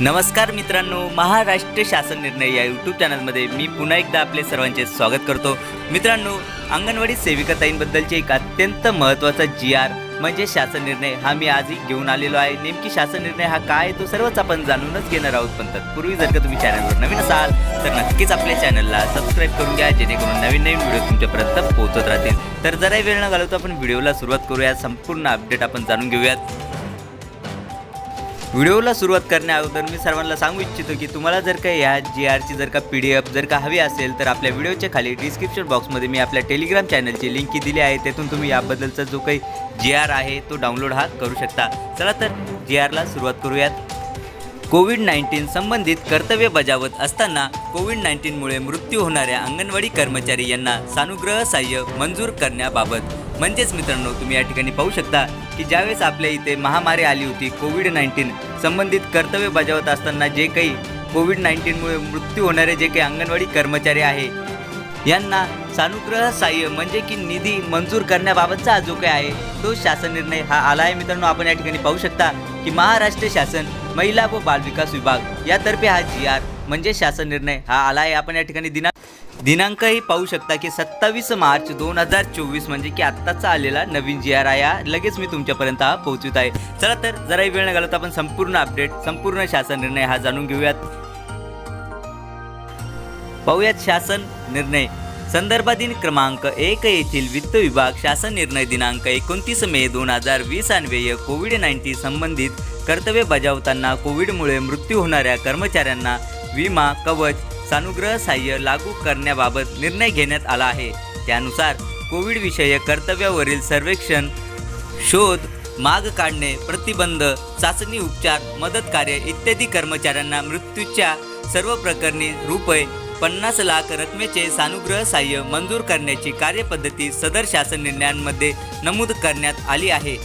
नमस्कार मित्रांनो महाराष्ट्र शासन निर्णय या यूट्यूब चॅनलमध्ये मी पुन्हा एकदा आपले सर्वांचे स्वागत करतो. मित्रांनो अंगणवाडी सेविकाताईंबद्दलचे एक अत्यंत महत्त्वाचा जी आर म्हणजे शासन निर्णय हा मी आजही घेऊन आलेलो आहे. नेमकी शासन निर्णय हा काय आहे तो सर्वच आपण जाणूनच घेणार आहोत. पण तत्पूर्वी जर का तुम्ही चॅनलवर नवीन असाल तर नक्कीच आपल्या चॅनलला सबस्क्राईब करून घ्या जेणेकरून नवीन नवीन व्हिडिओ तुमच्यापर्यंत पोहोचत राहतील. तर जरा वेळ न घालवता आपण व्हिडिओला सुरुवात करूया. संपूर्ण अपडेट आपण जाणून घेऊयात. व्हिडिओला सुरुवात करण्या अगोदर मी सर्वांना सांगू इच्छितो की तुम्हाला जर का या जी आरची जर का पी डी एफ जर का हवी असेल तर आपल्या व्हिडिओच्या खाली डिस्क्रिप्शन बॉक्समध्ये मी आपल्या टेलिग्राम चॅनलची लिंक दिली आहे. तेथून तुम्ही याबद्दलचा जो काही जी आर आहे तो डाउनलोड हा करू शकता. चला तर जी आरला सुरुवात करूयात. कोविड नाईन्टीन संबंधित कर्तव्य बजावत असताना कोविड नाईन्टीनमुळे मृत्यू होणाऱ्या अंगणवाडी कर्मचारी यांना सानुग्रह सहाय्य मंजूर करण्याबाबत. म्हणजेच मित्रांनो तुम्ही या ठिकाणी पाहू शकता की ज्यावेळेस आपल्या इथे महामारी आली होती कोविड नाईन्टीन संबंधित कर्तव्य बजावत असताना जे काही कोविड नाईन्टीनमुळे मृत्यू होणारे जे काही अंगणवाडी कर्मचारी आहे यांना सानुग्रह सहाय्य म्हणजे की निधी मंजूर करण्याबाबतचा जो काही आहे तो शासन निर्णय हा आला आहे मित्रांनो आपण या ठिकाणी पाहू शकता की महाराष्ट्र शासन महिला व बालविकास विभाग यातर्फे हा जी आर म्हणजे शासन निर्णय हा आला आहे आपण या ठिकाणी दिनांक दिनांकही पाहू शकता की सत्तावीस मार्च दोन हजार चोवीस म्हणजे की आत्ताचा आलेला नवीन जी आर आय लगेच मी तुमच्यापर्यंत हा पोहोचवित आहे. चला तर जराही वेळ न घालवता आपण संपूर्ण अपडेट संपूर्ण शासन निर्णय हा जाणून घेऊयात. पाहूयात शासन निर्णय. संदर्भाधीन क्रमांक एक येथील वित्त विभाग शासन निर्णय दिनांक एकोणतीस मे दोन हजार वीस अन्वय कोविड नाईन्टीन संबंधित कर्तव्य बजावताना कोविडमुळे मृत्यू होणाऱ्या कर्मचाऱ्यांना विमा कवच सानुग्रह सहाय्य लागू करण्याबाबत निर्णय घेण्यात आला आहे. त्यानुसार कोविड विषयक कर्तव्यावरील सर्वेक्षण शोध माग काढणे प्रतिबंध चाचणी उपचार मदत कार्य इत्यादी कर्मचाऱ्यांना मृत्यूच्या सर्व प्रकरणी रुपये पन्नास लाख रकमेचे सानुग्रह सहाय्य मंजूर करण्याची कार्यपद्धती सदर शासन निर्णयांमध्ये नमूद करण्यात आली आहे.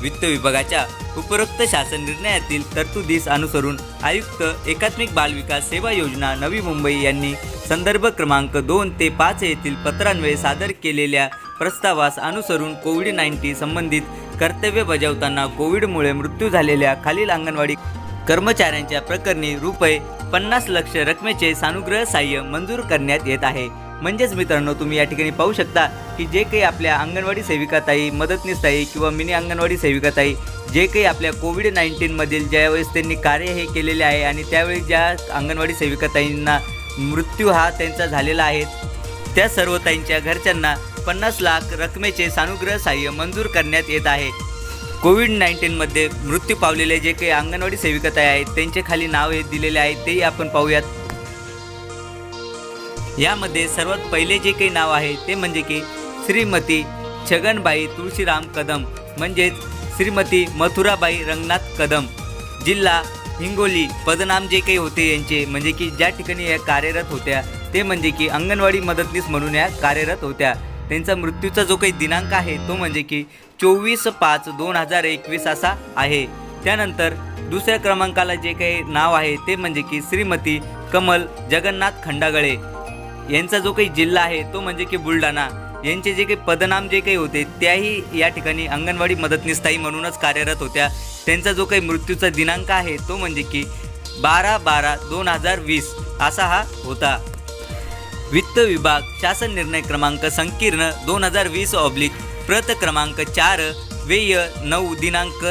वित्त विभागाच्या उपरोक्त शासन निर्णयातील तरतुदीस अनुसरून आयुक्त एकात्मिक बालविकास सेवा योजना नवी मुंबई यांनी संदर्भ क्रमांक दोन ते पाच येथील पत्रान्वये सादर केलेल्या प्रस्तावास अनुसरून कोविड नाईन्टी संबंधित कर्तव्य बजावताना कोविडमुळे मृत्यू झालेल्या खालील अंगणवाडी कर्मचाऱ्यांच्या प्रकरणी रुपये पन्नास लक्ष रकमेचे सानुग्रह सहाय्य मंजूर करण्यात येत आहे. म्हणजेच मित्रांनो तुम्ही या ठिकाणी पाहू शकता की जे काही आपल्या अंगणवाडी सेविकाताई मदतनीसताई किंवा मिनी अंगणवाडी सेविकाताई जे काही आपल्या कोविड नाईन्टीनमधील ज्यावेळेस त्यांनी कार्य हे केलेले आहे आणि त्यावेळी ज्या अंगणवाडी सेविकाताईंना मृत्यू हा त्यांचा झालेला आहे त्या सर्व ताईंच्या घरच्यांना पन्नास लाख रकमेचे सानुग्रह सहाय्य मंजूर करण्यात येत आहे. कोविड नाईन्टीनमध्ये मृत्यू पावलेले जे काही अंगणवाडी सेविकाताई आहेत त्यांचे खाली नाव हे दिलेले आहे तेही आपण पाहूयात. यामध्ये सर्वात पहिले जे काही नाव आहे ते म्हणजे की श्रीमती छगनबाई तुळशीराम कदम म्हणजेच श्रीमती मथुराबाई रंगनाथ कदम. जिल्हा हिंगोली पदनाम जे काही होते यांचे म्हणजे की ज्या ठिकाणी या कार्यरत होत्या ते म्हणजे की अंगणवाडी मदतनीस म्हणून या कार्यरत होत्या. त्यांचा मृत्यूचा जो काही दिनांक आहे तो म्हणजे की चोवीस पाच दोन हजार एकवीस असा आहे. त्यानंतर दुसऱ्या क्रमांकाला जे काही नाव आहे ते म्हणजे की श्रीमती कमल जगन्नाथ खंडागळे. यांचा जो काही जिल्हा आहे तो म्हणजे की बुलढाणा. यांचे जे काही पदनाम जे काही होते त्याही या ठिकाणी अंगणवाडी मदतनीसताई म्हणूनच कार्यरत होत्या. त्यांचा जो काही मृत्यूचा दिनांक आहे तो म्हणजे की बारा बारा दोन हजार वीस असा हा होता. वित्त विभाग शासन निर्णय क्रमांक संकीर्ण दोन हजार वीस ऑब्लिक प्रत क्रमांक चार वेय नऊ दिनांक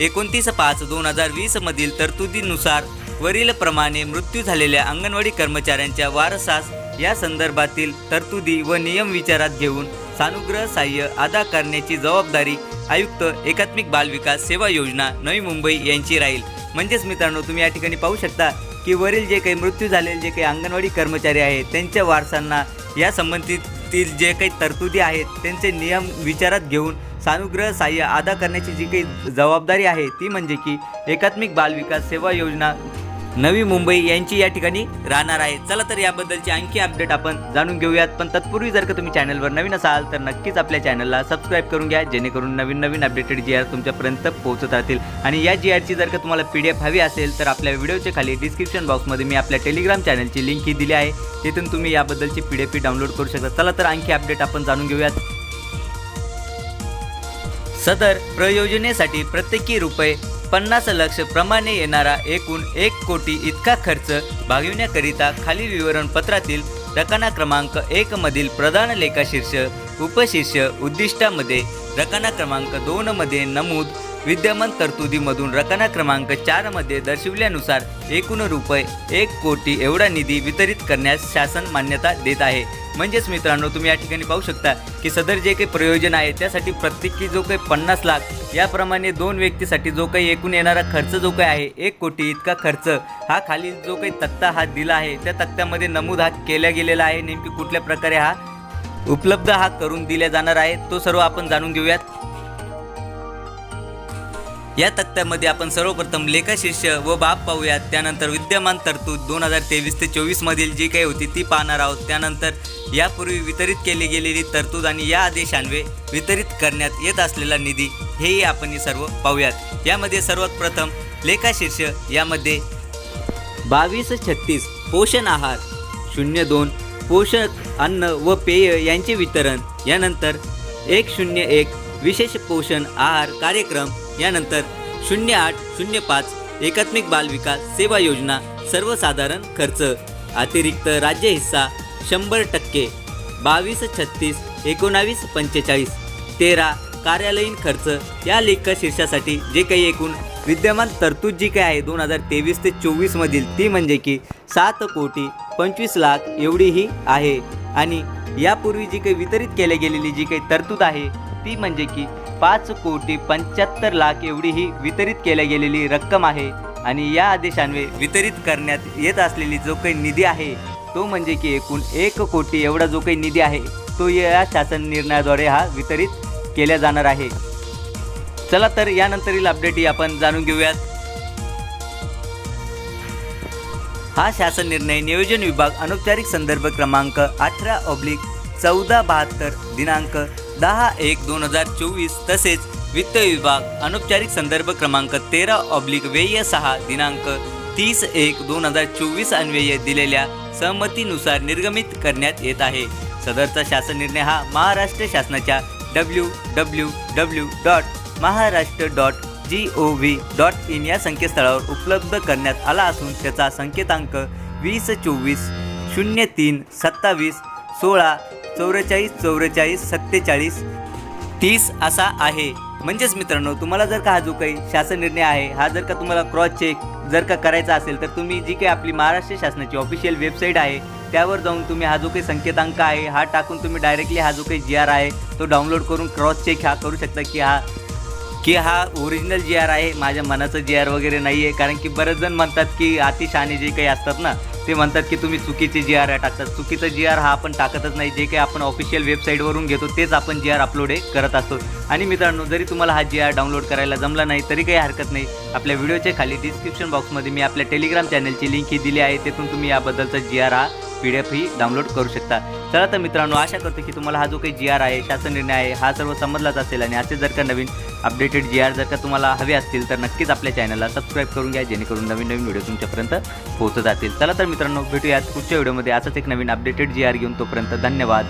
एकोणतीस पाच दोन हजार वीसमधील तरतुदीनुसार वरीलप्रमाणे मृत्यू झालेल्या अंगणवाडी कर्मचाऱ्यांच्या वारसास या संदर्भातील तरतुदी व नियम विचारात घेऊन सानुग्रह सहाय्य अदा करण्याची जबाबदारी आयुक्त एकात्मिक बालविकास सेवा योजना नवी मुंबई यांची राहील. म्हणजेच मित्रांनो तुम्ही या ठिकाणी पाहू शकता की वरील जे काही मृत्यू झालेले जे काही अंगणवाडी कर्मचारी आहेत त्यांच्या वारसांना या संबंधितील जे काही तरतुदी आहेत त्यांचे नियम विचारात घेऊन सानुग्रह सहाय्य अदा करण्याची जी काही जबाबदारी आहे ती म्हणजे की एकात्मिक बालविकास सेवा योजना नवी मुंबई यांची या ठिकाणी राहणार आहे. चला तर याबद्दलची आणखी अपडेट आपण जाणून घेऊयात. पण तत्पूर्वी जर का तुम्ही चॅनलवर नवीन असाल तर नक्कीच आपल्या चॅनलला सबस्क्राईब करून घ्या जेणेकरून नवीन नवीन अपडेटेड जी आर तुमच्यापर्यंत पोहोचत राहतील. आणि या जी आरची जर का तुम्हाला पी डी एफ हवी असेल तर आपल्या व्हिडिओच्या खाली डिस्क्रिप्शन बॉक्समध्ये मी आपल्या टेलिग्राम चॅनलची लिंक ही दिली आहे. तिथून तुम्ही याबद्दलची पी डी एफ डाउनलोड करू शकता. चला तर आणखी अपडेट आपण जाणून घेऊयात. सदर प्रयोजनेसाठी प्रत्येकी रुपये पन्नास लक्ष प्रमाणे येणारा एकूण एक कोटी इतका खर्च भागविण्याकरिता खालील विवरणपत्रातील रकाना क्रमांक एक मधील प्रधान लेखाशीर्ष उपशीर्ष उद्दिष्टामध्ये रकाना क्रमांक दोन मध्ये नमूद विद्यमान तरतुदीमधून रकाना क्रमांक चारमध्ये दर्शविल्यानुसार एकूण रुपये एक कोटी एवढा निधी वितरित करण्यास शासन मान्यता देत आहे. म्हणजेच मित्रांनो तुम्ही या ठिकाणी पाहू शकता की सदर जे काही प्रयोजन आहे त्यासाठी प्रत्येकी जो काही पन्नास लाख याप्रमाणे दोन व्यक्तीसाठी जो काही एकूण येणारा खर्च जो काही आहे एक कोटी इतका खर्च हा खाली जो काही तक्ता हा दिला आहे त्या तक्त्यामध्ये नमूद हा केला गेलेला आहे. नेमकी कुठल्या प्रकारे हा उपलब्ध हा करून दिला जाणार आहे तो सर्व आपण जाणून घेऊयात. या तक्त्यामध्ये आपण सर्वप्रथम लेखाशीर्ष व बाब पाहूयात. त्यानंतर विद्यमान तरतूद दोन हजार तेवीस ते चोवीसमधील जी काही होती ती पाहणार आहोत. त्यानंतर यापूर्वी वितरित केली गेलेली तरतूद आणि या आदेशान्वे वितरित करण्यात येत असलेला निधी हेही आपण सर्व पाहूयात. यामध्ये सर्वात प्रथम लेखाशीर्ष यामध्ये बावीस छत्तीस पोषण आहार शून्य दोन पोषक अन्न व पेय यांचे वितरण. यानंतर एक शून्य एक विशेष पोषण आहार कार्यक्रम यानंतर शून्य आठ शून्य पाच एकात्मिक बालविकास सेवा योजना सर्वसाधारण खर्च अतिरिक्त राज्य हिस्सा शंभर टक्के बावीस छत्तीस एकोणावीस पंचेचाळीस तेरा कार्यालयीन खर्च या लेख शीर्षासाठी जे काही एकूण विद्यमान तरतूद जी काही आहे दोन हजार तेवीस ते चोवीसमधील ती म्हणजे की सात कोटी पंचवीस लाख एवढी ही आहे. आणि यापूर्वी जी काही वितरित केल्या गेलेली जी काही तरतूद आहे ती म्हणजे की पाच कोटी पंच्याहत्तर लाख एवढी ही वितरित केल्या गेलेली रक्कम आहे. आणि या आदेशान्वये वितरित करण्यात येत असलेली जो काही निधी आहे तो म्हणजे की एकूण एक कोटी एवढा जो काही निधी आहे तो या शासन निर्णयाद्वारे हा वितरित केला जाणार आहे. चला तर यानंतरील अपडेटही आपण जाणून घेऊयात. हा शासन निर्णय नियोजन विभाग अनौपचारिक संदर्भ क्रमांक अठरा ऑब्लिक चौदा बहात्तर दिनांक दहा एक दोन हजार चोवीस तसेच वित्त विभाग अनौपचारिक संदर्भ क्रमांक तेरा ऑब्लिक व्यय सहा दिनांक तीस एक दोन हजार चोवीस अन्वये दिलेल्या सहमतीनुसार निर्गमित करण्यात येत आहे. सदरचा शासन निर्णय हा महाराष्ट्र शासनाच्या W W W dot Maharashtra dot G O V dot in या संकेतस्थळावर उपलब्ध करण्यात आला असून त्याचा संकेतांक वीस चोवीस शून्य तीन सत्तावीस सोळा चौवेचाळीस चौवेचाळीस सत्तेचाळीस. तीस असा आहे. म्हणजेच मित्रांनो तुम्हाला जर का हा जो काही शासन निर्णय आहे हा जर का तुम्हाला क्रॉस चेक जर का करायचा असेल तर तुम्ही जी काही आपली महाराष्ट्र शासनाची ऑफिशियल वेबसाईट आहे त्यावर जाऊन तुम्ही हा जो काही संकेतांक आहे हा टाकून तुम्ही डायरेक्टली हा जो काही जी आर आहे तो डाउनलोड करून क्रॉस चेक हा करू शकता की हा की हा ओरिजिनल जी आर आहे. माझ्या मनाचं जी आर वगैरे नाही आहे कारण की बरेच जण म्हणतात की अतिशहाणे जे काही असतात ना ते म्हणतात की तुम्ही चुकीचे जी आर टाकतात. चुकीचं जी आर हा आपण टाकतच नाही. जे काही आपण ऑफिशियल वेबसाईटवरून घेतो तेच आपण जी आर अपलोड करत असतो. आणि मित्रांनो जरी तुम्हाला हा जी आर डाउनलोड करायला जमला नाही तरी काही हरकत नाही. आपल्या व्हिडिओच्या खाली डिस्क्रिप्शन बॉक्समध्ये मी आपल्या टेलिग्राम चॅनलची लिंक ही दिली आहे. तेथून तुम्ही याबद्दलचा जी आर हा पी डी एफ ही डाउनलोड करू शकता. चला तर मित्रांनो आशा करतो की तुम्हाला हा जो काही जी आर आहे शासन निर्णय आहे हा सर्व समजलाच असेल. आणि असे जर का नवीन अपडेटेड जी आर जर का तुम्हाला हवे असतील तर नक्कीच आपल्या चॅनलला सबस्क्राईब करून घ्या जेणेकरून नवीन नवीन व्हिडिओ तुमच्यापर्यंत पोहोचत जातील. चला तर मित्रांनो भेटूयात पुढच्या व्हिडिओमध्ये असंच एक नवीन अपडेटेड जी आर घेऊन तोपर्यंत धन्यवाद.